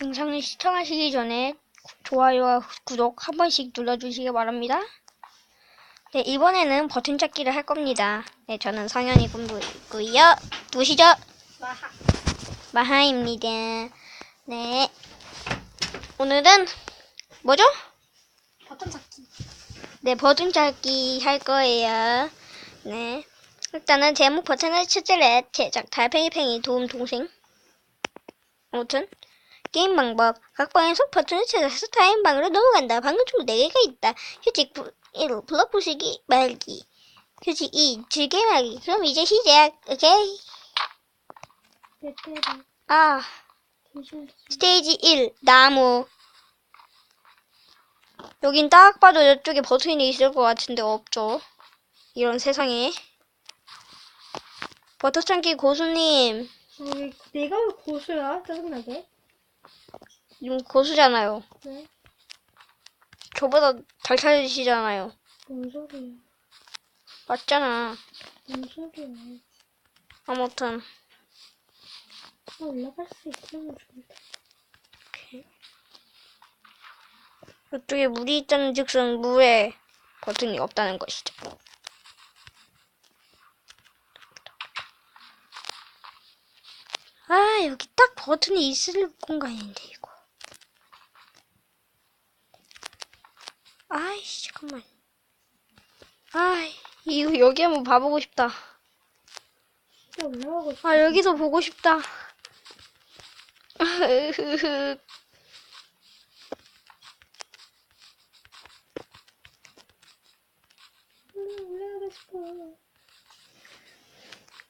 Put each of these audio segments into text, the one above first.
영상을 시청하시기 전에 구- 좋아요와 구독 한 번씩 눌러주시기 바랍니다. 네, 이번에는 버튼 찾기를 할 겁니다. 네, 저는 성현이 군부이고요. 누구시죠? 마하. 마하입니다. 네. 오늘은 뭐죠? 버튼 찾기. 네, 버튼 찾기 할 거예요. 네. 일단은 제목 버튼을 찾으래. 제작 달팽이팽이 도움 동생. 아무튼 게임 방법. 각 방에서 버튼을 찾아서 다른 방으로 넘어간다. 방은 총 4개가 있다. 휴직 1. 블럭 부수기 말기. 휴직 2. 즐겨 말기. 그럼 이제 시작. 오케이. 아, 스테이지 1. 나무. 여긴 딱 봐도 이쪽에 버튼이 있을 것 같은데 없죠. 이런 세상에. 버터 참기 고수님. 어, 왜 내가 왜 고수야? 짜증나게. 지금 고수잖아요. 왜? 저보다 잘 찾으시잖아요. 뭔 소리야? 맞잖아. 뭔 소리야? 아무튼. 나 올라갈 수 있으면 좋은데. 이쪽에 물이 있다는 즉슨 물에 버튼이 없다는 것이죠. 아, 여기 딱 버튼이 있을 공간인데, 이거. 아이씨, 잠깐만. 아이, 이거 여기 한번 봐보고 싶다. 아, 여기도 보고 싶다.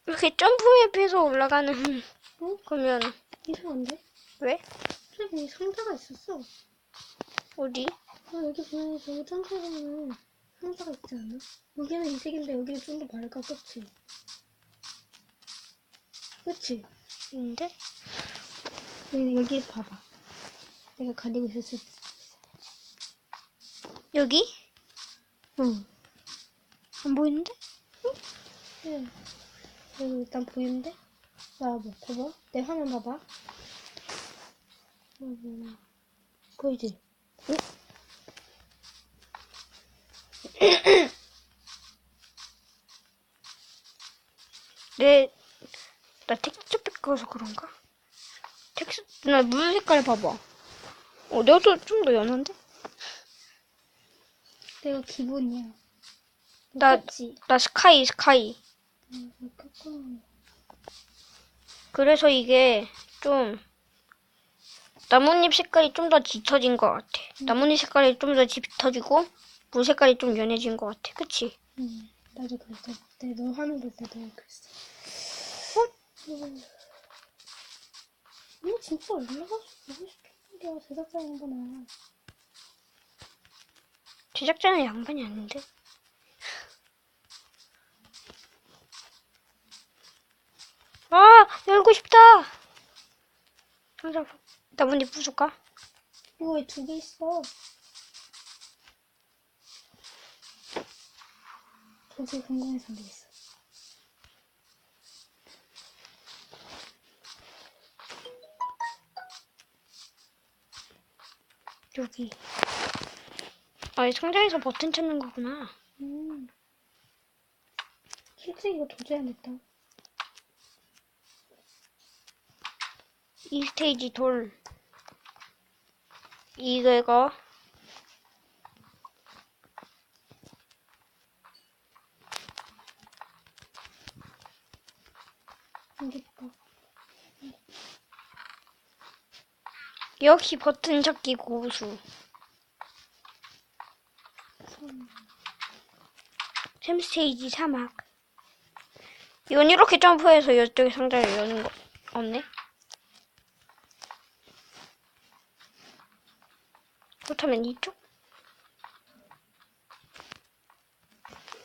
이렇게 점프맵해서 올라가는 어? 거면 이상한데? 왜? 저기 상자가 있었어. 어디? 아, 여기 보면 저기 점프에 보면 상자가 있지 않나? 여기는 이 색인데 여기는 좀 더 밝아, 그치? 그치? 있는데? 여기, 여기 봐봐. 내가 가리고 있었을 때. 여기? 응. 안 보이는데? 응. 여기 일단 보이는데? 나 먹고 봐. 내 화면 봐봐. 음, 보이지? 내, 나 텍스처 뺏겨서 그런가? 텍스트, 나물 색깔 봐봐. 어, 내가 좀 더 연한데? 내가 기분이야. 나, 그치? 나 스카이, 스카이. 응, 그렇구나. 그래서 이게 좀, 나뭇잎 색깔이 좀 더 짙어진 것 같아. 나뭇잎 색깔이 좀 더 짙어지고, 물 색깔이 좀 연해진 것 같아. 그치? 응, 나도 그랬어. 내가 너 화면 볼 때도 그랬어. 어? 음. 이거 진짜 올라가서 보고 싶은 게 제작자 양반아. 제작자는 양반이 아닌데? 아, 열고 싶다! 상자, 나뭇잎 부술까? 이거 왜 두 개 있어? 도저히 궁금해서 안 되겠어. 여기. 아, 이 상자에서 버튼 찾는 거구나. 음. 실제 이거 도저히 안 됐다. 이 스테이지 돌. 이거, 안 됐다. 역시 버튼 찾기 고수. 샘 스테이지 사막. 이건 이렇게 점프해서 이쪽에 상자를 여는 거 없네? 그렇다면 이쪽?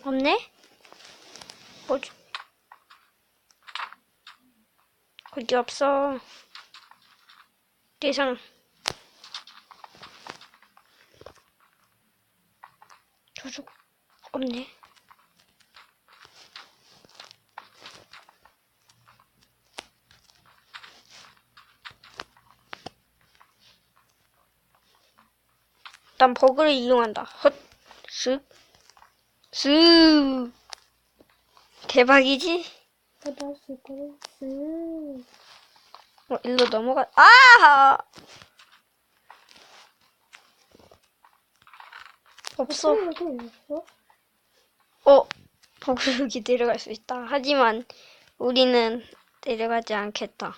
없네? 뭐지? 거기 없어. 대상. 저쪽 없네. 일단 버그를 이용한다. 헛, 쓱, 쓱. 대박이지? 있거든. 음. 어, 일로 넘어가. 아! 없어. 어, 버그 여기 내려갈 수 있다. 하지만 우리는 내려가지 않겠다.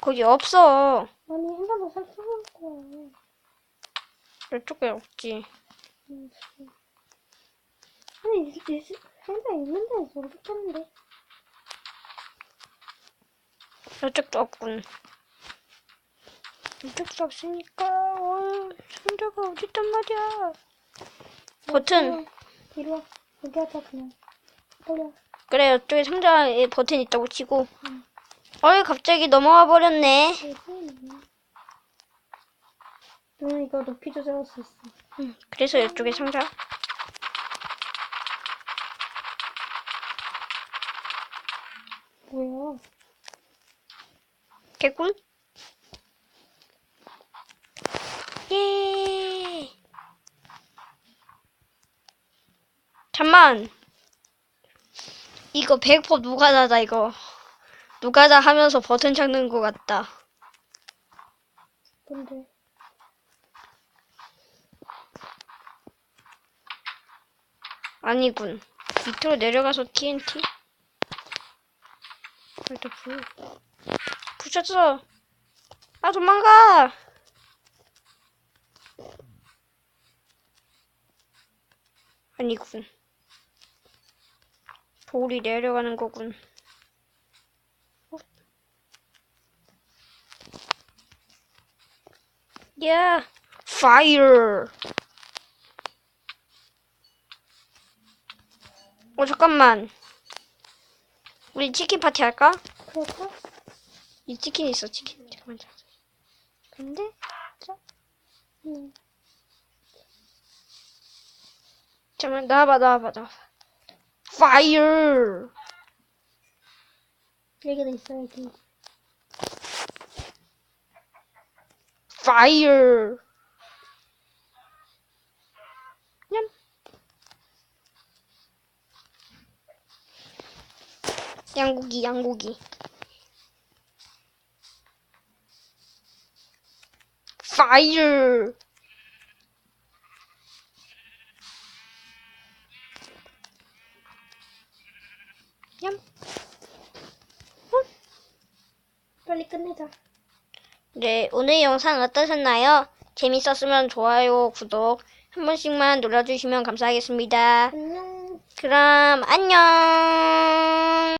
거기 없어. 아니, 핸드폰 살펴볼 거야. 이쪽에 없지. 아니, 이, 이, 핸드폰 있는데 모르겠는데. 이쪽도 없군. 이쪽도 없으니까 어, 상자가 어딨단 말이야. 버튼. 이리 와. 여기 하자, 그냥. 와. 그래, 이쪽에 상자에 버튼 있다고 치고. 응. 어이, 갑자기 넘어와 버렸네. 너 는 이거 높이 조절할 수 있어. 응, 그래서 이쪽에 상자. 뭐야? 개꿀? 예. 잠만. 이거 100% 누가다다 이거. 누가다 하면서 버튼 찾는 것 같다. 뭔데? 아니군. 밑으로 내려가서 TNT. 일단 불. 부셨어. 아 도망가. 아니군. 돌이 내려가는 거군. 어? 야, fire. 어 잠깐만. 우리 치킨 파티 할까? 그럴까? 이 치킨 있어 치킨. 잠깐만. 근데 자, 응. 잠깐만 나와봐 나와봐 나와봐. fire. 여기다 있어, 여기. 냠. 양고기 양고기. fire. 냠. 빨리 끝내자. 네, 오늘 영상 어떠셨나요? 재밌었으면 좋아요, 구독 한 번씩만 눌러주시면 감사하겠습니다. 안녕. 그럼 안녕!